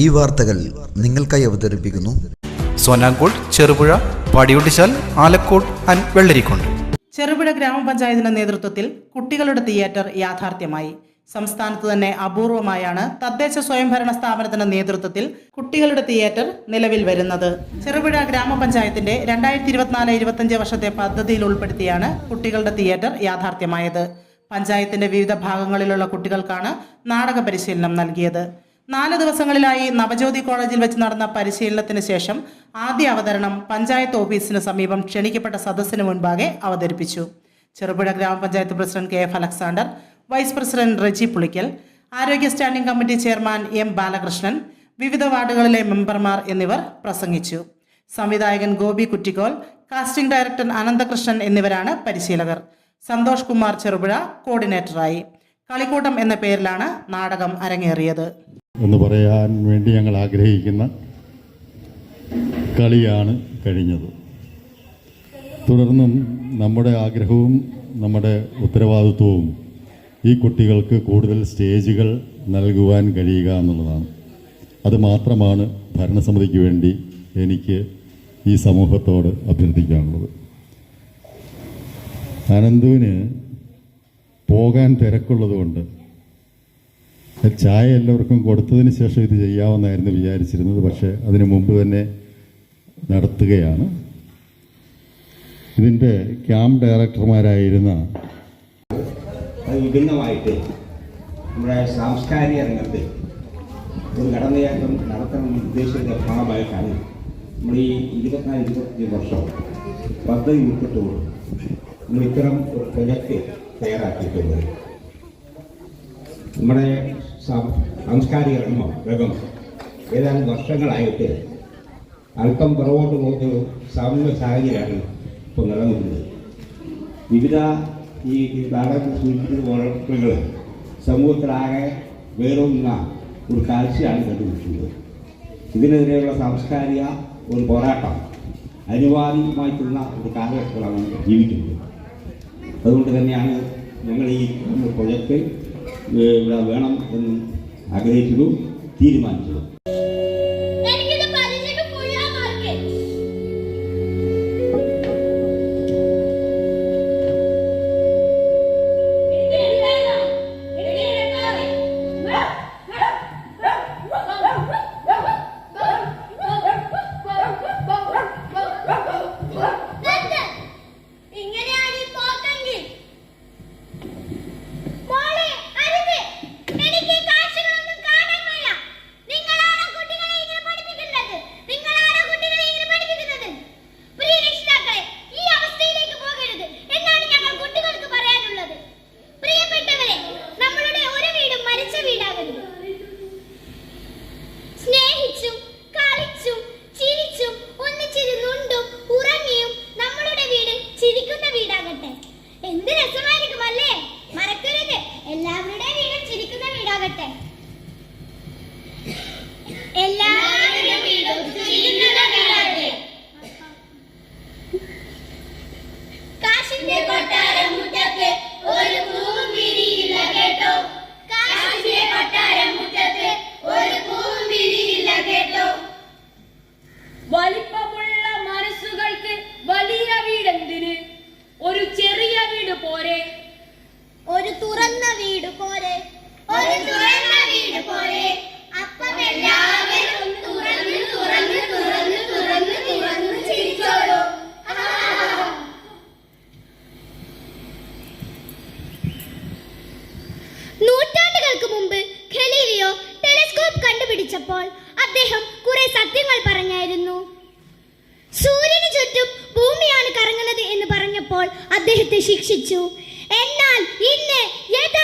ഈ വാർത്തകൾ നിങ്ങൾക്കായി അവതരിപ്പിക്കുന്നു. സോനാങ്കോട് ചെറുപുഴ പാടിയൊട്ടിച്ചാൽ ആലക്കോട് ആൻഡ് വെള്ളരിക്കുണ്ട് ചെറുപുഴ ഗ്രാമപഞ്ചായത്തിന്റെ നേതൃത്വത്തിൽ കുട്ടികളുടെ തിയേറ്റർ യാഥാർത്ഥ്യമായി. സംസ്ഥാനത്ത് തന്നെ അപൂർവമായാണ് തദ്ദേശ സ്വയംഭരണ സ്ഥാപനത്തിന്റെ നേതൃത്വത്തിൽ കുട്ടികളുടെ തിയേറ്റർ നിലവിൽ വരുന്നത്. ചെറുപുഴ ഗ്രാമപഞ്ചായത്തിന്റെ രണ്ടായിരത്തി ഇരുപത്തിനാല് ഇരുപത്തഞ്ച് വർഷത്തെ പദ്ധതിയിൽ ഉൾപ്പെടുത്തിയാണ് കുട്ടികളുടെ തിയേറ്റർ യാഥാർത്ഥ്യമായത്. പഞ്ചായത്തിന്റെ വിവിധ ഭാഗങ്ങളിലുള്ള കുട്ടികൾക്കാണ് നാടക പരിശീലനം നൽകിയത്. നാല് ദിവസങ്ങളിലായി നവജ്യോതി കോളേജിൽ വെച്ച് നടന്ന പരിശീലനത്തിന് ശേഷം ആദ്യ അവതരണം പഞ്ചായത്ത് ഓഫീസിന് സമീപം ക്ഷണിക്കപ്പെട്ട സദസ്സിന് മുൻപാകെ അവതരിപ്പിച്ചു. Cherupuzha grama panchayat president K F Alexander vice president Reji Pulickal ആരോഗ്യ standing committee chairman M Balakrishnan വിവിധ വാർഡുകളിലെ മെമ്പർമാർ എന്നിവർ പ്രസംഗിച്ചു. സംവിധായകൻ ഗോപി കുറ്റിക്കോൽ കാസ്റ്റിംഗ് ഡയറക്ടർ അനന്തകൃഷ്ണൻ എന്നിവരാണ് പരിശീലകർ. സന്തോഷ് കുമാർ ചെറുപുഴ കോർഡിനേറ്ററായി. കളിക്കൂട്ടം എന്ന പേരിലാണ് നാടകം അരങ്ങേറിയത്. എന്ന് പറയാൻ വേണ്ടി ഞങ്ങൾ ആഗ്രഹിക്കുന്ന കളിയാണ് കഴിഞ്ഞത്. തുടർന്നും നമ്മുടെ ആഗ്രഹവും നമ്മുടെ ഉത്തരവാദിത്വവും ഈ കുട്ടികൾക്ക് കൂടുതൽ സ്റ്റേജുകൾ നൽകുവാൻ കഴിയുക എന്നുള്ളതാണ്. അത് മാത്രമാണ് ഭരണസമിതിക്ക് വേണ്ടി എനിക്ക് ഈ സമൂഹത്തോട് അഭ്യർത്ഥിക്കാനുള്ളത്. അനന്തുവിന് പോകാൻ തിരക്കുള്ളതുകൊണ്ട് ചായ എല്ലാവർക്കും കൊടുത്തതിന് ശേഷം ഇത് ചെയ്യാമെന്നായിരുന്നു വിചാരിച്ചിരുന്നത്. പക്ഷേ അതിനു മുമ്പ് തന്നെ നടത്തുകയാണ്. ഇതിന്റെ ക്യാമ്പ് ഡയറക്ടർമാരായിരുന്ന വിഭിന്നമായിട്ട് നമ്മുടെ സാംസ്കാരിക രംഗത്ത് ഒരു കടന്നുകയറ്റം നടത്തണമെന്ന് ഭാഗമായിട്ടാണ് നമ്മൾ ഈ ഇരുപത്തിനാല് ഇരുപത്തഞ്ച് വർഷം പദ്ധതി ഉൾപ്പെട്ടുകൊണ്ട് നമ്മൾ ഇത്തരം ഒരു തയ്യാറാക്കിയിട്ടുള്ളത്. നമ്മുടെ സാംസ്കാരിക രംഗം ഏതാനും വർഷങ്ങളായിട്ട് അല്പം പുറകോട്ട് പോകുന്ന ഒരു സാമൂഹ്യ സാഹചര്യമാണ് ഇപ്പോൾ നിലനിൽക്കുന്നത് വിവിധ ഈ നാടകത്തിൽ സൂചിപ്പിക്കുന്ന സമൂഹത്തിലാകെ വേറൊന്ന ഒരു കാഴ്ചയാണ് കണ്ടുപിടിക്കുന്നത്. ഇതിനെതിരെയുള്ള സാംസ്കാരിക ഒരു പോരാട്ടം അനിവാര്യമായിട്ടുള്ള ഒരു കാലഘട്ടത്തിലാണ് ജീവിക്കുന്നത്. അതുകൊണ്ട് തന്നെയാണ് ഞങ്ങൾ ഈ പ്രൊജക്റ്റ് വേണം എന്ന് ആഗ്രഹിച്ചതും തീരുമാനിച്ചതും ചിരിക്കുന്ന പറഞ്ഞായിരുന്നു സൂര്യന് ചുറ്റും ഭൂമിയാണ് കറങ്ങുന്നത് എന്ന് പറഞ്ഞപ്പോൾ അദ്ദേഹത്തെ ശിക്ഷിച്ചു. എന്നാൽ ഇന്ന് യഥാർത്ഥ